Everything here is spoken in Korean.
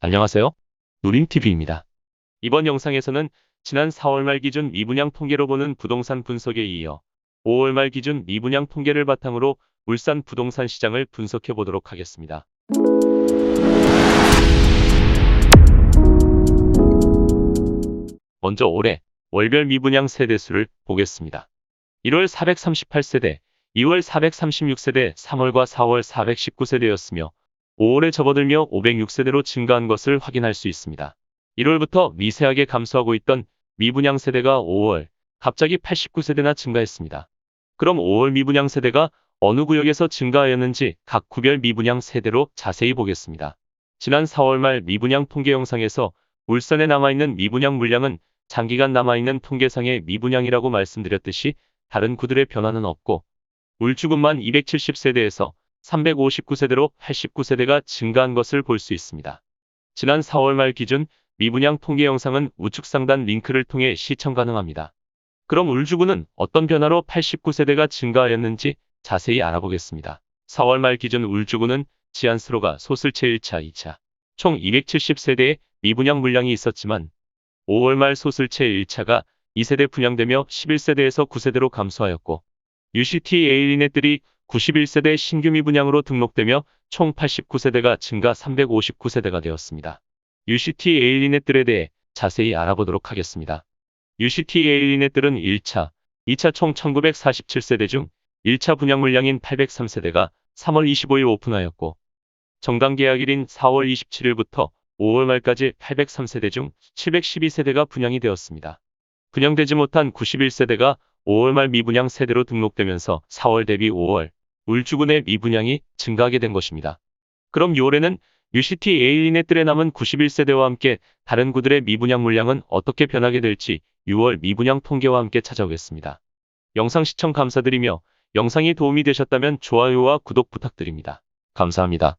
안녕하세요. 누림TV입니다. 이번 영상에서는 지난 4월 말 기준 미분양 통계로 보는 부동산 분석에 이어 5월 말 기준 미분양 통계를 바탕으로 울산 부동산 시장을 분석해 보도록 하겠습니다. 먼저 올해 월별 미분양 세대수를 보겠습니다. 1월 438세대, 2월 436세대, 3월과 4월 419세대였으며 5월에 접어들며 506세대로 증가한 것을 확인할 수 있습니다. 1월부터 미세하게 감소하고 있던 미분양 세대가 5월 갑자기 89세대나 증가했습니다. 그럼 5월 미분양 세대가 어느 구역에서 증가하였는지 각 구별 미분양 세대로 자세히 보겠습니다. 지난 4월 말 미분양 통계 영상에서 울산에 남아있는 미분양 물량은 장기간 남아있는 통계상의 미분양이라고 말씀드렸듯이 다른 구들의 변화는 없고 울주군만 270세대에서 359세대로 89세대가 증가한 것을 볼 수 있습니다. 지난 4월 말 기준 미분양 통계 영상은 우측 상단 링크를 통해 시청 가능합니다. 그럼 울주군은 어떤 변화로 89세대가 증가하였는지 자세히 알아보겠습니다. 4월 말 기준 울주군은 지안스로가 소슬채 1차, 2차 총 270세대의 미분양 물량이 있었지만 5월 말 소슬채 1차가 2세대 분양되며 11세대에서 9세대로 감소하였고 UCT 에일리넷들이 91세대 신규 미분양으로 등록되며 총 89세대가 증가 359세대가 되었습니다. UCT 에일리넷들에 대해 자세히 알아보도록 하겠습니다. UCT 에일리넷들은 1차, 2차 총 1947세대 중 1차 분양 물량인 803세대가 3월 25일 오픈하였고 정당 계약일인 4월 27일부터 5월 말까지 803세대 중 712세대가 분양이 되었습니다. 분양되지 못한 91세대가 5월 말 미분양 세대로 등록되면서 4월 대비 5월 울주군의 미분양이 증가하게 된 것입니다. 그럼 6월에는 UCT 에일리넷들의 남은 91세대와 함께 다른 구들의 미분양 물량은 어떻게 변하게 될지 6월 미분양 통계와 함께 찾아오겠습니다. 영상 시청 감사드리며 영상이 도움이 되셨다면 좋아요와 구독 부탁드립니다. 감사합니다.